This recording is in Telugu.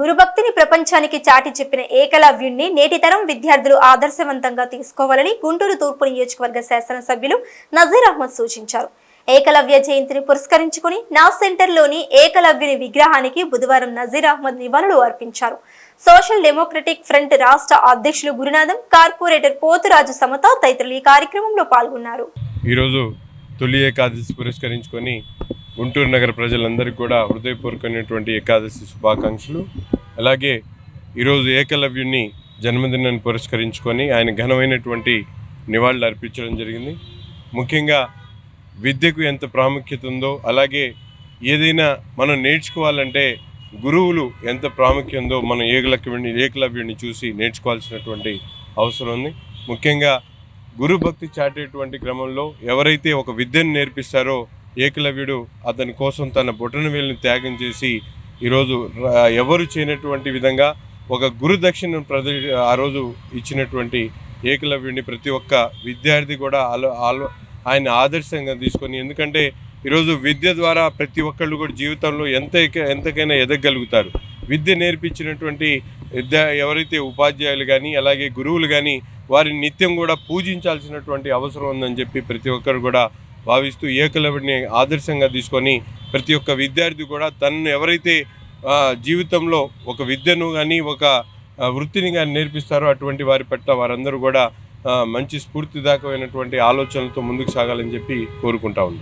గురుభక్తిని ప్రపంచానికి చాటి చెప్పిన ఏకలవ్యుణ్ణి నేటి తరం విద్యార్థులు ఆదర్శవంతంగా తీసుకోవాలని గుంటూరు తూర్పు నియోజకవర్గ శాసనసభ్యులు నజీర్ అహ్మద్ సూచించారు. ఏకలవ్య జయంతిని పురస్కరించుకుని నా సెంటర్లోని ఏకలవ్యుని విగ్రహానికి బుధవారం నజీర్ అహ్మద్ నివాళులు అర్పించారు. సోషల్ డెమోక్రటిక్ ఫ్రంట్ రాష్ట్ర అధ్యక్షులు గురునాథం కార్పొరేటర్ పోతురాజు సమత తదితరులు ఈ కార్యక్రమంలో పాల్గొన్నారు. ఈరోజు తొలి ఏకాదశి పురస్కరించుకొని గుంటూరు నగర ప్రజలందరికీ కూడా హృదయపూర్వకమైనటువంటి ఏకాదశి శుభాకాంక్షలు. అలాగే ఈరోజు ఏకలవ్యుని జన్మదినాన్ని పురస్కరించుకొని ఆయన ఘనమైనటువంటి నివాళులు అర్పించడం జరిగింది. ముఖ్యంగా విద్యకు ఎంత ప్రాముఖ్యత ఉందో అలాగే ఏదైనా మనం నేర్చుకోవాలంటే గురువులు ఎంత ప్రాముఖ్యం ఉందో మనం ఏకలవ్యుని ఏకలవ్యుని చూసి నేర్చుకోవాల్సినటువంటి అవసరం ఉంది. ముఖ్యంగా గురు భక్తి చాటేటువంటి క్రమంలో ఎవరైతే ఒక విద్యను నేర్పిస్తారో ఏకలవ్యుడు అతని కోసం తన బొటన వేలుని త్యాగం చేసి ఈరోజు ఎవరు చేయనటువంటి విధంగా ఒక గురు దక్షిణ ప్రద ఆ రోజు ఇచ్చినటువంటి ఏకలవ్యుడిని ప్రతి ఒక్క విద్యార్థి కూడా ఆలో ఆలో ఆయన ఆదర్శంగా తీసుకొని ఎందుకంటే ఈరోజు విద్య ద్వారా ప్రతి ఒక్కళ్ళు కూడా జీవితంలో ఎంత ఎంతకైనా ఎదగలుగుతారు విద్య నేర్పించినటువంటి విద్య ఎవరైతే ఉపాధ్యాయులు కానీ అలాగే గురువులు కానీ వారిని నిత్యం కూడా పూజించాల్సినటువంటి అవసరం ఉందని చెప్పి ప్రతి ఒక్కరు కూడా భావిస్తూ ఏకలవ్యుడిని ఆదర్శంగా తీసుకొని ప్రతి ఒక్క విద్యార్థి కూడా తనను ఎవరైతే జీవితంలో ఒక విద్యను కానీ ఒక వృత్తిని కానీ నేర్పిస్తారో అటువంటి వారి పట్ల వారందరూ కూడా మంచి స్ఫూర్తిదాయకమైనటువంటి ఆలోచనలతో ముందుకు సాగాలని చెప్పి కోరుకుంటా ఉన్నాను